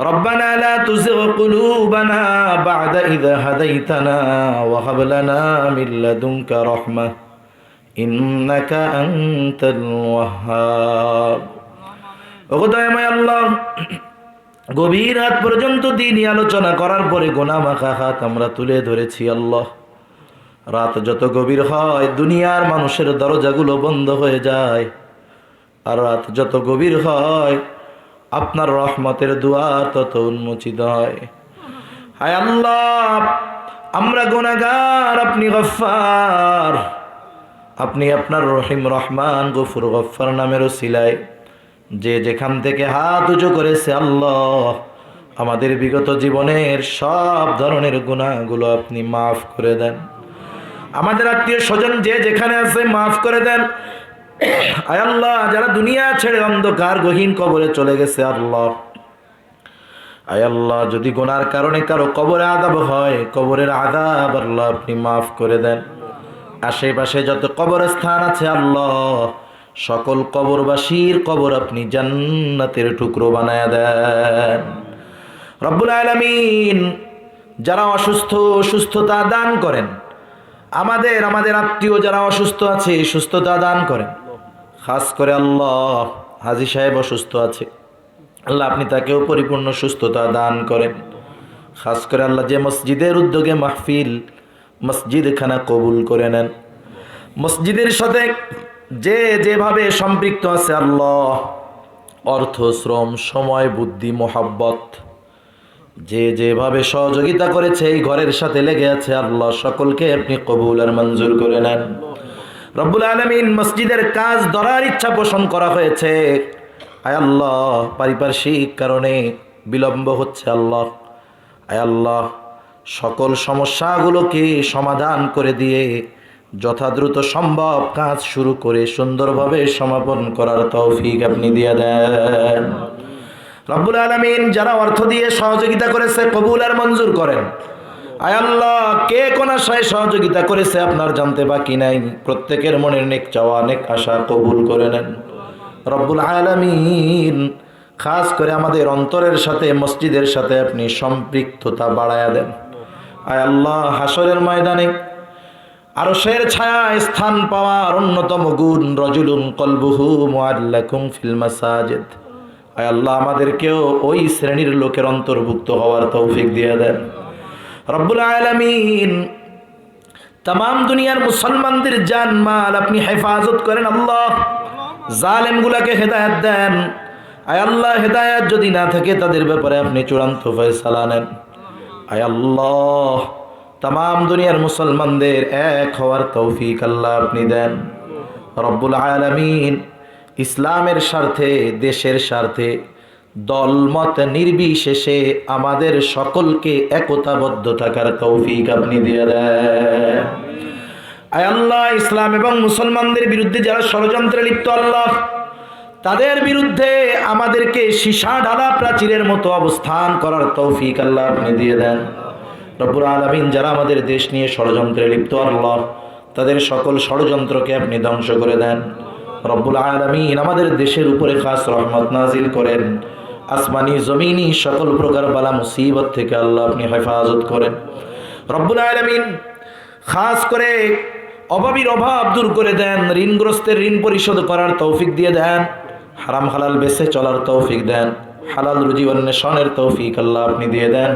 ربنا لا تزغ قلوبنا بعد إذا هديتنا وهب لنا من لدنك رحمة إنك أنت الوهاب ওগোদয়ময় আল্লাহ গভীর রাত পর্যন্ত দিনই আলোচনা করার পরে গোনা মাখা হাত আমরা তুলে ধরেছি আল্লাহ রাত যত গভীর হয় দুনিয়ার মানুষের দরজাগুলো বন্ধ হয়ে যায় আর রাত যত গভীর হয় আপনার রহমতের দুয়ার তত উন্মোচিত হয়। হায় আল্লাহ, আমরা গোনাগার আপনি গফার আপনি আপনার রহিম রহমান, গফুর গফার নামেরও সিলাই যে যেখান থেকে হাত উঁচু করেছে আল্লাহ, আমাদের বিগত জীবনের সব ধরনের গুণাগুলো আপনি মাফ করে দেন। আমাদের আত্মীয় স্বজন যে যেখানে আছে মাফ করে দেন। আল্লাহ, যারা দুনিয়া ছেড়ে অন্ধকার, গহীন কবরে চলে গেছে, আল্লাহ। আল্লাহ, যদি গোনার কারণে কারও কবরে আদাব হয়, কবরের আদাব আল্লাহ আপনি মাফ করে দেন। আশেপাশে যত কবরস্থান আছে, আল্লাহ, সকল কবরবাসীর কবর আপনি জান্নাতের টুকরো বানায় দেন। রব্বুল আলমিন, যারা অসুস্থ, সুস্থতা দান করেন, আমাদের আমাদের আত্মীয় যারা অসুস্থ আছে, সুস্থতা দান করেন। খাস করে আল্লাহ হাজি সাহেব অসুস্থ আছে। আল্লাহ আপনি তাকেও পরিপূর্ণ সুস্থতা দান করেন। খাস করে আল্লাহ যে মসজিদের উদ্যোগে মাহফিল, মসজিদখানা কবুল করে নেন। মসজিদের সাথে যে যেভাবে সম্পৃক্ত আছে আল্লাহ, অর্থ, শ্রম, সময়, বুদ্ধি, মোহাব্বত, যে যেভাবে সহযোগিতা করেছে এই ঘরের সাথে লেগে আছে আল্লাহ, সকলকে আপনি কবুল আর মঞ্জুর করে নেন। রব্বুল আলমিন মসজিদের কাজ ধরার ইচ্ছা পোষণ করা হয়েছে। আয় আল্লাহ, পারিপার্শ্বিক কারণে বিলম্ব হচ্ছে আল্লাহ। আয় আল্লাহ, সকল সমস্যাগুলোকে সমাধান করে দিয়ে যথাদ্রুত সম্ভব কাজ শুরু করে সুন্দরভাবে সমাপন করার তৌফিক আপনি দিয়ে দেন। রব্বুল আলমিন যারা অর্থ দিয়ে সহযোগিতা করেছে, কবুল আর মঞ্জুর করেন। আল্লাহ, কে কোন আশায় সহযোগিতা করেছে আপনার জানতে বাকি নাই? প্রত্যেকের মনের নেক চাওয়া, নেক আশা কবুল করে নেন। রব্বুল আলমিন, খাস করে আমাদের অন্তরের সাথে, মসজিদের সাথে আপনি সম্পৃক্ততা বাড়ায়া দেন। আয় আল্লাহ হাসরের ময়দানে আরশের ছায়ায় স্থান পাওয়ার অন্যতম গুণ রজুলুন কলবুহু মুআল্লাকুম ফিল মাসাজিদ। আয় আল্লাহ, আমাদেরকেও ওই শ্রেণির লোকের অন্তর্ভুক্ত হওয়ার তৌফিক দিয়ে দেন। রব্বুল আলামিন তাম দুনিয়ার মুসলমানদের জান মাল আপনি হেফাজত করেন আল্লাহ। জালেমগুলাকে হেদায়াত দেন। আয় আল্লাহ, হেদায়াত যদি না থাকে, তাদের ব্যাপারে আপনি চূড়ান্ত ফয়সালা নেন। আয় আল্লাহ তাম দুনিয়ার মুসলমানদের এক হওয়ার তৌফিক আল্লাহ আপনি দেন। রব্বুল আলামিন, ইসলামের স্বার্থে, দেশের স্বার্থে দলমত নির্বিশেষে আমাদের সকলকে একতাবদ্ধ থাকার তৌফিক আপনি দিয়ে দেন। আল্লাহ, ইসলাম এবং মুসলমানদের বিরুদ্ধে যারা ষড়যন্ত্রে লিপ্ত আল্লাহ, তাদের বিরুদ্ধে আমাদেরকে সীসা ঢালা প্রাচীরের মতো অবস্থান করার তৌফিক আল্লাহ আপনি দিয়ে দেন। রব্বুল আলমিন যারা আমাদের দেশ নিয়ে ষড়যন্ত্রে লিপ্ত আল্লাহ, তাদের সকল ষড়যন্ত্রকে আপনি ধ্বংস করে দেন। রব্বুল আলমিন আমাদের দেশের উপরে খাস রহমত নাজিল করেন। আসমানি জমিনি সকল প্রকার বালা মুসিবত থেকে আল্লাহ আপনি হেফাজত করেন। রব্বুল আলমিন খাস করে অভাবীর অভাব দূর করে দেন, ঋণগ্রস্তের ঋণ পরিশোধ করার তৌফিক দিয়ে দেন, হারাম হালাল বেছে চলার তৌফিক দেন, হালাল রুজি অন্বেষণের তৌফিক আল্লাহ আপনি দিয়ে দেন।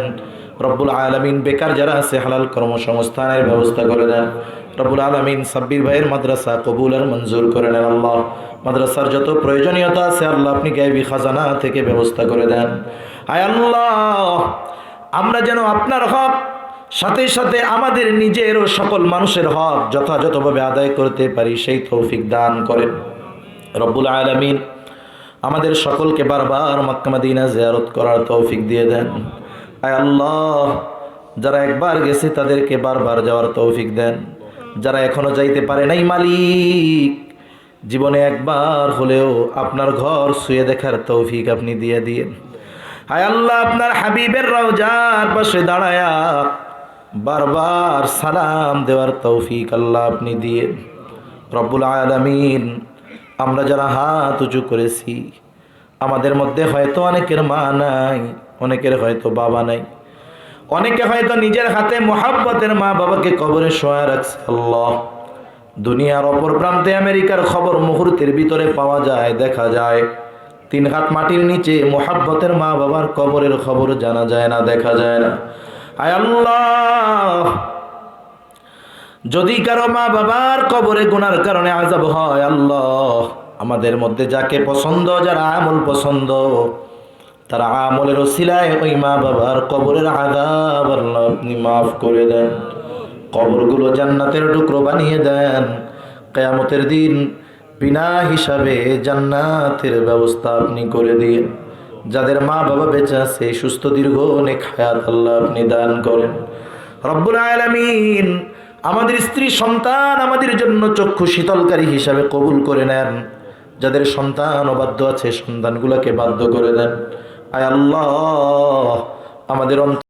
রব্বুল আলমিন বেকার যারা আছে হালাল কর্মসংস্থানের ব্যবস্থা করে দেন। রব্বুল আলমিন সাব্বির ভাইয়ের মাদ্রাসা কবুল আর মঞ্জুর করে নেন আল্লাহ। মাদ্রাসার যত প্রয়োজনীয়তা আছে আল্লাহ আপনি গাইবি খাজানা থেকে ব্যবস্থা করে দেন। আয় আল্লাহ, আমরা যেন আপনার হক, সাথে সাথে আমাদের নিজেরও সকল মানুষের হক যথাযথভাবে আদায় করতে পারি, সেই তৌফিক দান করেন। রব্বুল আলমিন আমাদের সকলকে বারবার মক্কামাদিনা জিয়ারত করার তৌফিক দিয়ে দেন। আয় আল্লাহ, যারা একবার গেছে তাদেরকে বারবার যাওয়ার তৌফিক দেন। যারা এখনও যাইতে পারে নাই মালিক, জীবনে একবার হলেও আপনার ঘর শুয়ে দেখার তৌফিক আপনি দিয়ে দিয়েন। হায় আল্লাহ, আপনার হাবিবের রওজার পাশে দাঁড়ায়া বারবার সালাম দেওয়ার তৌফিক আল্লাহ আপনি দিয়ে রব্বুল আলমিন, আমরা যারা হাত উঁচু করেছি, আমাদের মধ্যে হয়তো অনেকের মা নাই, অনেকের হয়তো বাবা নাই। অনেকে হয়তো নিজের হাতে মোহাব্বতের মা বাবাকে কবরে শোয়া রাখছে। আল্লাহ। দুনিয়ার অপর প্রান্তে আমেরিকার খবর মুহূর্তের ভিতরে পাওয়া যায়, দেখা যায়। তিন হাত মাটির নিচে মোহাব্বতের মা বাবার কবরের খবর জানা যায় না, দেখা যায় না। আয় আল্লাহ! যদি কারও মা বাবার কবরে গুনার কারণে আজাব হয়, আল্লাহ, আমাদের মধ্যে যাকে পছন্দ, যারা আমল পছন্দ তারা আমলের ওসিলায় ওই মা বাবার কবরের আল্লাহ আপনি মাফ করে দেন। কবরগুলো জান্নাতের টুকরো বানিয়ে দেন। কেয়ামতের দিন বিনা হিসাবে জান্নাতের ব্যবস্থা আপনি করে দিন। যাদের মা বাবা বেঁচে আছে, সুস্থ, দীর্ঘ অনেক হায়াত আল্লাহ আপনি দান করেন। রব্বুল আলামিন আমাদের স্ত্রী, সন্তান আমাদের জন্য চক্ষু শীতলকারী হিসাবে কবুল করে নেন। যাদের সন্তান অবাধ্য আছে, সন্তানগুলোকে বাধ্য করে দেন। আয় আল্লাহ আমাদের